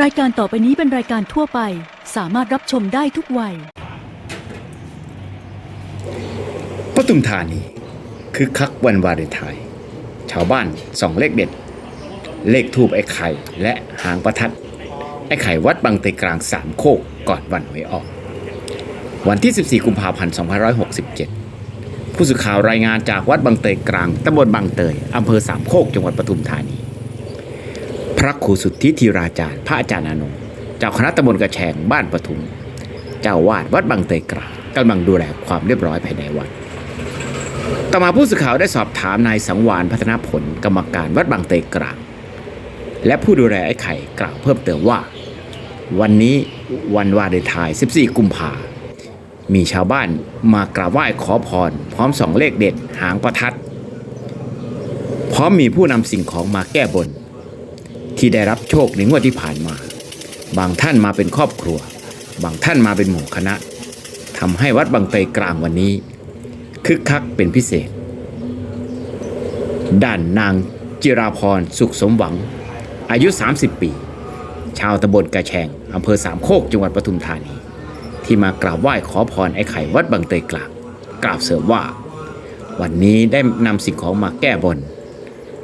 รายการต่อไปนี้เป็นรายการทั่วไป สามารถรับชมได้ทุกวัย ปทุมธานีคือคักวันวาเลนไทน์ชาวบ้านส่องเลขเด็ด เลขทูบไอ้ไข่และหางประทัด ไอ้ไข่วัดบางเตยกลางสามโคกก่อนวันหวยออก วันที่ 14 กุมภาพันธ์ 2567 ผู้สื่อข่าวรายงานจากวัดบางเตยกลางตำบลบางเตยอำเภอสามโคกจังหวัดปทุมธานี ระครูสุทธิธีราจารย์ พระอาจารย์อานนท์เจ้าคณะตำบลกระแชงบ้านปทุม เจ้าวาดวัดบางเตยกลางกำลังดูแลความเรียบร้อยภายในวัด ต่อมาผู้สื่อข่าวได้สอบถามนายสังวานพัฒนาผลกรรมการวัดบางเตยกลางและผู้ดูแลไอ้ไข่กล่าวเพิ่มเติมว่า วันนี้วันวาเลนไทน์ 14 กุมภา มีชาวบ้านมากราบไหว้ขอพร พร้อมสองเลขเด็ดหางประทัด พร้อมมีผู้นำสิ่งของมาแก้บน ที่ได้รับโชคในงวดที่ผ่านมา บางท่านมาเป็นครอบครัว บางท่านมาเป็นหมู่คณะทำให้วัดบางเตยกลางวันนี้ คึกคักเป็นพิเศษ ด้านนางจิราพรสุขสมหวัง อายุ 30 ปี ชาวตำบลกระแชงอำเภอสามโคกจังหวัดปทุมธานี ที่มากราบไหว้ขอพรไอ้ไข่วัดบางเตยกลางกล่าวเสริมว่า วันนี้ได้นำสิ่งของมาแก้บน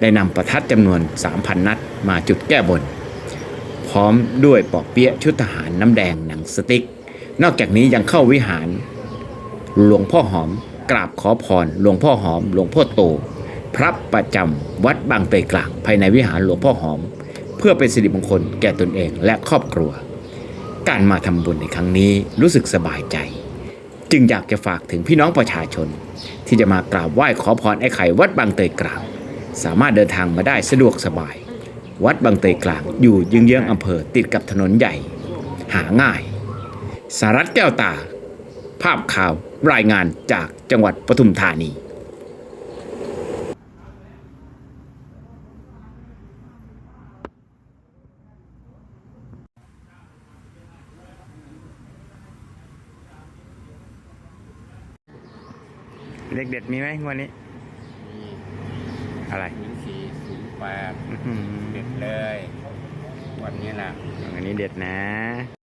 ได้นำประทัดจำนวน 3,000 นัดมาจุดแก้บน พร้อมด้วยปอกเปี๊ยะชุดทหารน้ำแดงหนังสติ๊ก นอกจากนี้ยังเข้าวิหาร หลวงพ่อหอมกราบขอพรหลวงพ่อหอม หลวงพ่อโต พระประจำวัดบางเตยกลางภายในวิหารหลวงพ่อหอม เพื่อเป็นสิริมงคลแก่ตนเองและครอบครัว การมาทำบุญในครั้งนี้รู้สึกสบายใจ จึงอยากจะฝากถึงพี่น้องประชาชน ที่จะมากราบไหว้ขอพรไอ้ไข่วัดบางเตยกลาง สามารถเดินทางมาได้สะดวกสบาย วัดบางเตยกลางอยู่เยื้องอำเภอติดกับถนนใหญ่ หาง่าย สารัตแก้วตา ภาพข่าวรายงานจากจังหวัดปทุมธานีเด็กเด็ดมีไหมวันนี้ อะไร ศูนย์สี่ศูนย์แปดอื้อหือเด็ดเลย วันนี้นะวันนี้เด็ดนะ